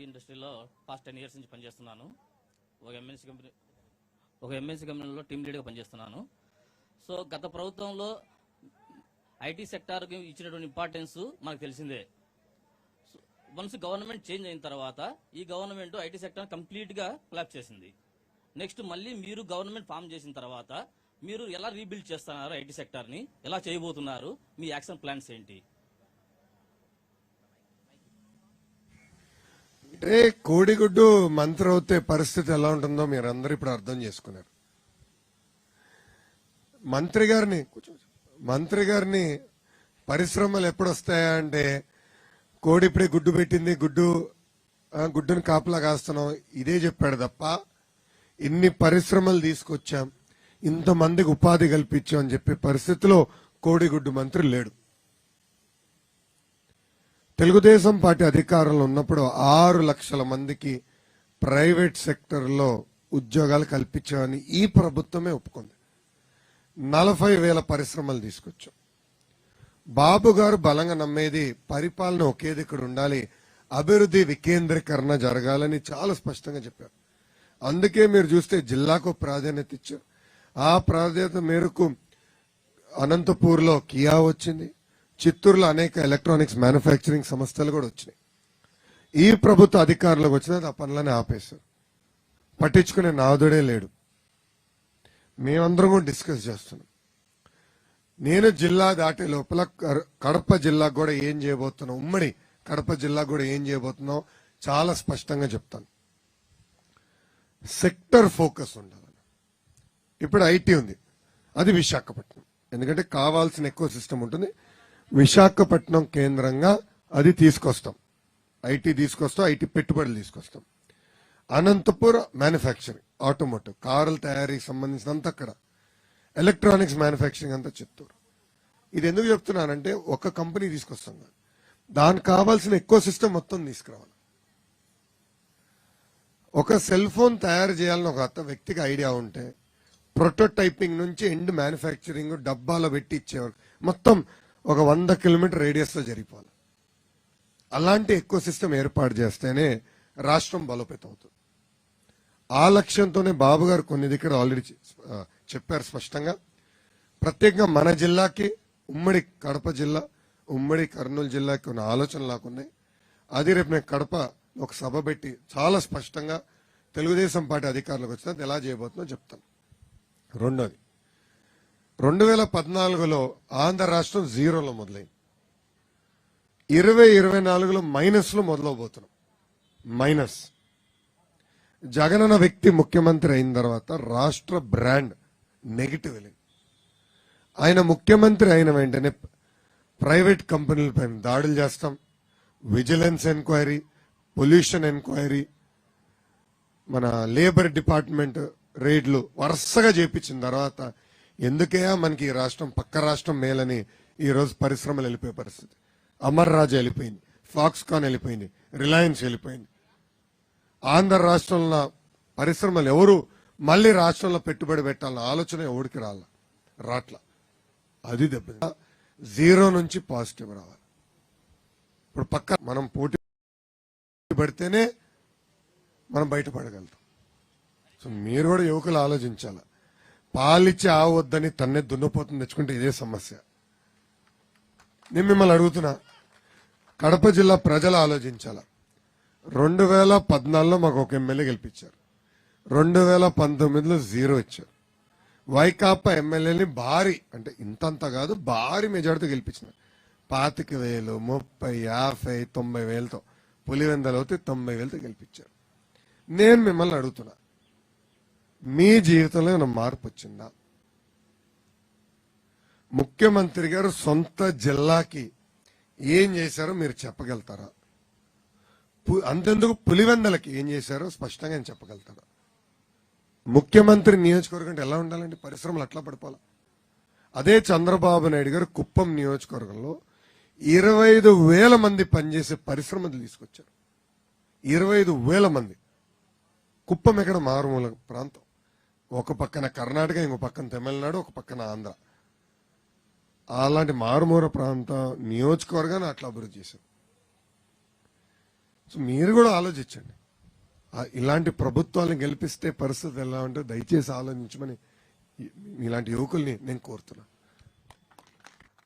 IT ఇండస్ట్రీలో past ten years నుంచి పనిచేస్తున్నాను. ఒక ఎంఎన్సీ కంపెనీ ఒక ఎంఎన్సీ కంపెనీలో టీమ్ లీడ్గా పనిచేస్తున్నాను. సో గత ప్రభుత్వంలో ఐటీ సెక్టార్కి ఇచ్చినటువంటి ఇంపార్టెన్స్ మనకు తెలిసిందే. వన్స్ గవర్నమెంట్ చేంజ్ అయిన తర్వాత ఈ గవర్నమెంట్ ఐటీ సెక్టర్ కంప్లీట్గా క్లాప్ చేసింది. నెక్స్ట్ మళ్ళీ మీరు గవర్నమెంట్ ఫామ్ చేసిన తర్వాత మీరు ఎలా రీబిల్డ్ చేస్తున్నారు ఐటీ సెక్టార్ని ఎలా చేయబోతున్నారు? మీ యాక్షన్ ప్లాన్స్ ఏంటి? అంటే కోడిగుడ్డు మంత్రి అవుతే పరిస్థితి ఎలా ఉంటుందో మీరు అందరూ ఇప్పుడు అర్థం చేసుకున్నారు. మంత్రి గారిని మంత్రి గారిని పరిశ్రమలు ఎప్పుడు వస్తాయా అంటే కోడి ఇప్పుడే గుడ్డు పెట్టింది గుడ్డు గుడ్డును కాపలా కాస్తున్నాం ఇదే చెప్పాడు తప్ప ఇన్ని పరిశ్రమలు తీసుకొచ్చాం ఇంతమందికి ఉపాధి కల్పించాం అని చెప్పే పరిస్థితిలో కోడిగుడ్డు మంత్రి లేడు. తెలుగుదేశం పార్టీ అధికారంలో ఉన్నప్పుడు ఆరు లక్షల మందికి ప్రైవేట్ సెక్టర్లో ఉద్యోగాలు కల్పించామని ఈ ప్రభుత్వమే ఒప్పుకుంది. నలభై వేల పరిశ్రమలు తీసుకొచ్చాం. బాబు గారు బలంగా నమ్మేది పరిపాలన ఒకే దగ్గర ఉండాలి అభివృద్ధి వికేంద్రీకరణ జరగాలని చాలా స్పష్టంగా చెప్పారు. అందుకే మీరు చూస్తే జిల్లాకు ప్రాధాన్యత ఇచ్చారు. ఆ ప్రాధాన్యత మేరకు అనంతపూర్లో కియా వచ్చింది. చిత్తూరులో అనేక ఎలక్ట్రానిక్స్ మ్యానుఫ్యాక్చరింగ్ సంస్థలు కూడా వచ్చినాయి. ఈ ప్రభుత్వ అధికారులకు వచ్చినది ఆ పనులనే ఆపేశారు. పట్టించుకునే నాదుడే లేడు. మేమందరం కూడా డిస్కస్ చేస్తున్నాం. నేను జిల్లా దాటే లోపల కడప జిల్లాకు కూడా ఏం చేయబోతున్నాం ఉమ్మడి కడప జిల్లా కూడా ఏం చేయబోతున్నాం చాలా స్పష్టంగా చెప్తాను. సెక్టర్ ఫోకస్ ఉండాలని ఇప్పుడు ఐటీ ఉంది. అది విశాఖపట్నం. ఎందుకంటే కావాల్సిన ఎక్కువ సిస్టమ్ ఉంటుంది. విశాఖపట్నం కేంద్రంగా అది తీసుకొస్తాం. ఐటీ తీసుకొస్తాం ఐటీ పెట్టుబడులు తీసుకొస్తాం. అనంతపూర్ మ్యానుఫ్యాక్చరింగ్ ఆటోమోటివ్ కారుల తయారీకి సంబంధించినంత అక్కడ. ఎలక్ట్రానిక్స్ మ్యానుఫ్యాక్చరింగ్ అంతా చిత్తూరు. ఇది ఎందుకు చెప్తున్నానంటే ఒక కంపెనీ తీసుకొస్తాం దానికి కావాల్సిన ఎక్కువ సిస్టమ్ మొత్తం తీసుకురావాలి. ఒక సెల్ ఫోన్ తయారు చేయాలని ఒక అత్త వ్యక్తికి ఐడియా ఉంటే ప్రొటోటైపింగ్ నుంచి ఎండ్ మ్యానుఫ్యాక్చరింగ్ డబ్బాలో పెట్టి ఇచ్చేవారు మొత్తం ఒక వంద కిలోమీటర్ రేడియస్లో జరిగిపోవాలి. అలాంటి ఎక్కువ సిస్టమ్ ఏర్పాటు చేస్తేనే రాష్ట్రం బలోపేతం అవుతుంది ఆ లక్ష్యంతోనే బాబు గారు కొన్ని దగ్గర ఆల్రెడీ చెప్పారు స్పష్టంగా. ప్రత్యేకంగా మన జిల్లాకి ఉమ్మడి కడప జిల్లా ఉమ్మడి కర్నూలు జిల్లాకి కొన్ని ఆలోచనలు నాకున్నాయి. అది రేపు నేను కడప ఒక సభ పెట్టి చాలా స్పష్టంగా తెలుగుదేశం పార్టీ అధికారులకు వచ్చిన ఎలా చేయబోతుందో చెప్తాను. రెండోది రెండు వేల పద్నాలుగులో ఆంధ్ర రాష్ట్రం జీరోలో మొదలైంది ఇరవై ఇరవై నాలుగులో మైనస్లో మొదలవబోతున్నాం. మైనస్. జగనన్న వ్యక్తి ముఖ్యమంత్రి అయిన తర్వాత రాష్ట్ర బ్రాండ్ నెగిటివ్ వెళ్ళింది. ఆయన ముఖ్యమంత్రి అయిన వెంటనే ప్రైవేట్ కంపెనీలపై దాడులు చేస్తాం. విజిలెన్స్ ఎంక్వైరీ పొల్యూషన్ ఎంక్వైరీ మన లేబర్ డిపార్ట్మెంట్ రేడ్లు వరుసగా చేపించిన తర్వాత ఎందుకయా మనకి ఈ రాష్ట్రం పక్క రాష్ట్రం మేలని ఈరోజు పరిశ్రమలు వెళ్ళిపోయే పరిస్థితి? అమర్ రాజా వెళ్ళిపోయింది ఫాక్స్కాన్ వెళ్ళిపోయింది రిలయన్స్ వెళ్ళిపోయింది. ఆంధ్ర రాష్ట్రంలో పరిశ్రమలు ఎవరు? మళ్ళీ రాష్ట్రంలో పెట్టుబడి పెట్టాలన్న ఆలోచన ఎవరికి రాల? రాట్ల. అది దెబ్బ జీరో నుంచి పాజిటివ్ రావాలి. ఇప్పుడు పక్క మనం పోటీ పడితేనే మనం బయటపడగలుగుతాం. సో మీరు కూడా యువకులు ఆలోచించాలి? పాలిచ్చి ఆవద్దని తన్నే దున్నపోతుంది తెచ్చుకుంటే ఇదే సమస్య. నేను మిమ్మల్ని అడుగుతున్నా కడప జిల్లా ప్రజలు ఆలోచించాల? రెండు వేల పద్నాలుగులో మాకు ఒక ఎమ్మెల్యే గెలిపించారు. రెండు వేల పంతొమ్మిదిలో జీరో ఇచ్చారు. వైకాపా ఎమ్మెల్యేని భారీ అంటే ఇంతంత కాదు భారీ మెజార్టీతో గెలిపించినారు. పాతిక వేలు ముప్పై యాభై తొంభై వేలతో పులివెందలు అవుతే తొంభై వేలతో గెలిపించారు. నేను మిమ్మల్ని అడుగుతున్నా మీ జీవితంలో ఏమైనా మార్పు వచ్చిందా? ముఖ్యమంత్రి గారు సొంత జిల్లాకి ఏం చేశారో మీరు చెప్పగలుగుతారా? అంతెందుకు పులివెందలకి ఏం చేశారో స్పష్టంగా ఆయన చెప్పగలుగుతారా ముఖ్యమంత్రి నియోజకవర్గం అంటే ఎలా ఉండాలండి? పరిశ్రమలు అట్లా పడిపోవాలి? అదే చంద్రబాబు నాయుడు గారు కుప్పం నియోజకవర్గంలో ఇరవై ఐదు వేల మంది పనిచేసే పరిశ్రమలు తీసుకొచ్చారు. ఇరవై ఐదు వేల మంది. కుప్పం ఎక్కడ? మారుమూల ప్రాంతం. ఒక పక్కన కర్ణాటక ఇంకో పక్కన తమిళనాడు ఒక పక్కన ఆంధ్ర. అలాంటి మారుమూర ప్రాంతం నియోజకవర్గాన్ని అట్లా అభివృద్ధి చేశారు. సో మీరు కూడా ఆలోచించండి. ఇలాంటి ప్రభుత్వాలను గెలిపిస్తే పరిస్థితి ఎలా ఉంటే దయచేసి ఆలోచించమని ఇలాంటి యువకుల్ని నేను కోరుతున్నాను.